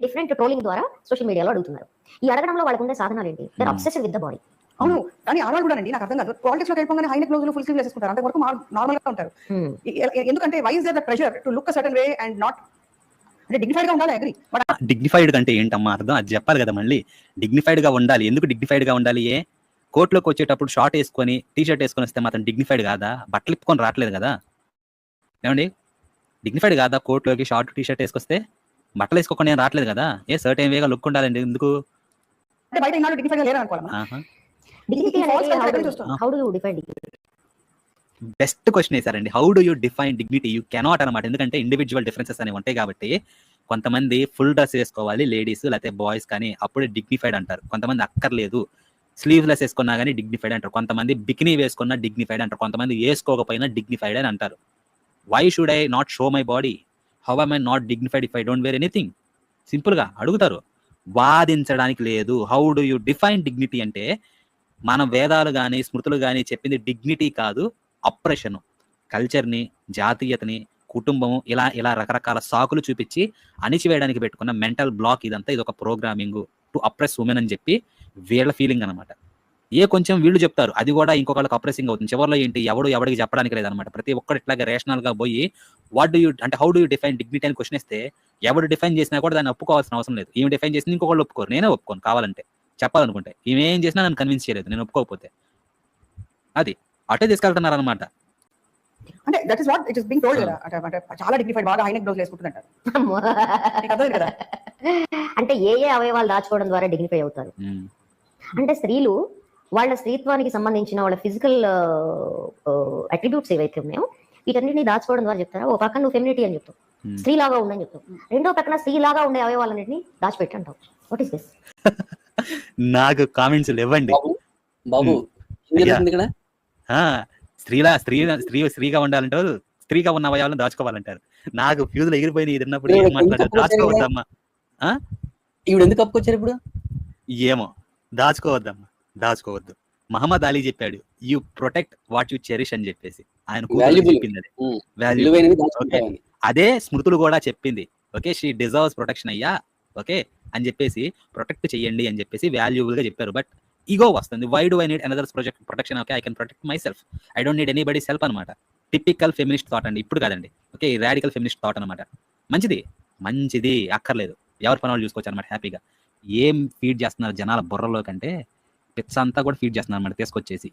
Different trolling ద్వారా social మీడియాలో అడుగుతున్నారు. ఈ అడగడంలో వాళ్ళకు ఉండే సాధనాలు ఏంటి దర్ Hmm. Obsessive with the body అవును కానీ ఆడవాళ్ళు కూడా అండి నాకు అర్థం కాదు. పాలిటిక్స్లో వెళ్ళిపోగానే హై నెక్ బ్లౌజులు ఫుల్ స్లీవ్ వేసుకుంటారు అంతవరకు నార్మల్గా ఉంటారు. ఎ- ఎందుకంటే why is the pressure to look certain way and not అంటే డిగ్నిఫైడ్గా ఉండాలి అగ్రి బట్ డిగ్నిఫైడ్ అంటే ఏంటమ్మా అర్థం? అది చెప్పాలి కదా మళ్ళీ. డిగ్నిఫైడ్గా ఉండాలి. ఎందుకు డిగ్నిఫైడ్గా ఉండాలి ఏ? కోర్టులోకి వచ్చేటప్పుడు షార్ట్ వేసుకొని టీ షర్ట్ వేసుకొని వస్తే మాత్రం డిగ్నిఫైడ్ కాదా? బట్టలు ఇప్పుకొని రావట్లేదు కదా. ఏమండి? డిగ్నిఫైడ్ కాదా కోర్టులోకి షార్ట్ టీ షర్ట్ వేసుకొస్తే? బట్టలు వేసుకోకుండా ఏం రావట్లేదు కదా? ఏ సర్టెన్ వేగా లుక్ ఉండాలండి? ఎందుకు? అంటే బయట ఇన్నాళ్ళు డిగ్నిఫైడ్ లేరు బెస్ట్ క్వశ్చన్ వేసారండి how do you define dignity you cannot అనమాట ఎందుకంటే ఇండివిజువల్ డిఫరెన్సెస్ అనేవి ఉంటాయి కాబట్టి కొంతమంది ఫుల్ డ్రెస్ వేసుకోవాలి లేడీస్ లేకపోతే బాయ్స్ కానీ అప్పుడే డిగ్నిఫైడ్ అంటారు. కొంతమంది అక్కర్లేదు. స్లీవ్లెస్ వేసుకున్నా కానీ డిగ్నిఫైడ్ అంటారు. కొంతమంది బికినీ వేసుకున్నా డిగ్నిఫైడ్ అంటారు. కొంతమంది వేసుకోకపోయినా డిగ్నిఫైడ్ అని అంటారు. Why should I not show my body how I my not dignified if I don't wear anything సింపుల్గా అడుగుతారు. వాదించడానికి లేదు. How do you define dignity అంటే మన వేదాలు కానీ స్మృతులు కానీ చెప్పింది డిగ్నిటీ కాదు అప్రెషన్ కల్చర్ని జాతీయతని కుటుంబం ఇలా ఇలా రకరకాల సాకులు చూపించి అణిచివేయడానికి పెట్టుకున్న మెంటల్ బ్లాక్ ఇదంతా. ఇది ఒక ప్రోగ్రామింగ్ టు అప్రెస్ ఉమెన్ అని చెప్పి వీళ్ళ ఫీలింగ్ అనమాట ఏ కొంచెం వీళ్ళు చెప్తారు. అది కూడా ఇంకొకళ్ళకి అప్రెసింగ్ అవుతుంది. చివరిలో ఏంటి? ఎవడు ఎవడికి చెప్పడానికి లేదనమాట ప్రతి ఒక్కరు ఇట్లాగే రేషనల్గా పోయి వాట్ డూ యూ అంటే how do you define dignity అని క్వశ్చన్ ఇస్తే ఎవడు డిఫైన్ చేసినా కూడా దాన్ని ఒప్పుకోవాల్సిన అవసరం లేదు. ఈమె డిఫైన్ చేసింది ఇంకొకళ్ళు ఒప్పుకోరు. నేనే ఒప్పుకోను కావాలంటే. చెప్పాలనుకుంటే. ఈమె ఏం చేసినా నన్ను కన్విన్స్ చేయలేదు. నేను ఒప్పుకోకపోతే. అది. అటే తీసుకెళ్తున్నారు అనమాట అంటే that is what it is being told కదా. అంటే అంటే చాలా డిగ్నిఫైడ్ బాగా హై నెక్ బ్లౌజ్ వేసుకుంటుంటారు కదా? అంటే ఏ ఏ అవయవాలు దాచుకోవడం ద్వారా డిగ్నిఫై అవుతారు? అంటే స్త్రీలు వాళ్ళ స్త్రీత్వానికి సంబంధించిన వాళ్ళ ఫిజికల్ అట్రిబ్యూట్స్ ఏవైతే ఉన్నాయో వీటన్నిటిని దాచుకోవడం ద్వారా చెప్తారా? ఓ పక్కన నువ్వు ఫెమినిటీ అని చెప్తావు. Hmm. స్త్రీలాగా ఉండని చెప్తావు. రెండో పక్కన స్త్రీలాగా ఉండే అవయవాలన్నింటినీ దాచిపెట్టి అంటావు వాట్ ఇస్ దిస్ నాకు కామెంట్స్ ఇవ్వండి బాబు ఆ స్త్రీలా స్త్రీ స్త్రీ స్త్రీగా ఉండాలంటారు స్త్రీగా ఉన్న అవయవాలను దాచుకోవాలంటారు. నాకు ఫ్యూజులు ఎగిరిపోయినాయి ఇది ఏం మాట్లాడారు తక్కువ దాచుకోవద్దమ్మా. ఈవిడ ఎందుకు కప్పుకొచ్చారు ఇప్పుడు? ఏమో దాచుకోవద్దమ్మా. దాచుకోవద్దు. మహమ్మద్ అలీ చెప్పాడు you protect what you cherish అని చెప్పేసి. ఆయన. చెప్పింది అది. స్మృతులు కూడా చెప్పింది. ఓకే షీ డిజర్వ్స్ ప్రొటెక్షన్ అయ్యా. ఓకే అని చెప్పేసి ప్రొటెక్ట్ చేయండి అని చెప్పేసి వాల్యూబుల్గా చెప్పారు. బట్ ఈగో వస్తుంది. Why do I need another project protection okay I can protect myself I don't need anybody self అనమాట టిపికల్ ఫెమినిస్ట్ థాట్ అండి. ఇప్పుడు కాదండి. ఓకే రాడికల్ ఫెమినిస్ట్ థాట్ అనమాట మంచిది. మంచిది. అక్కర్లేదు. ఎవరి పని వాళ్ళు చూసుకోవచ్చు అనమాట హ్యాపీగా. ఏం ఫీడ్ చేస్తున్నారు జనాల బుర్రలో కంటే పిచ్చ అంతా కూడా ఫీడ్ చేస్తున్నారు అనమాట తీసుకొచ్చేసి.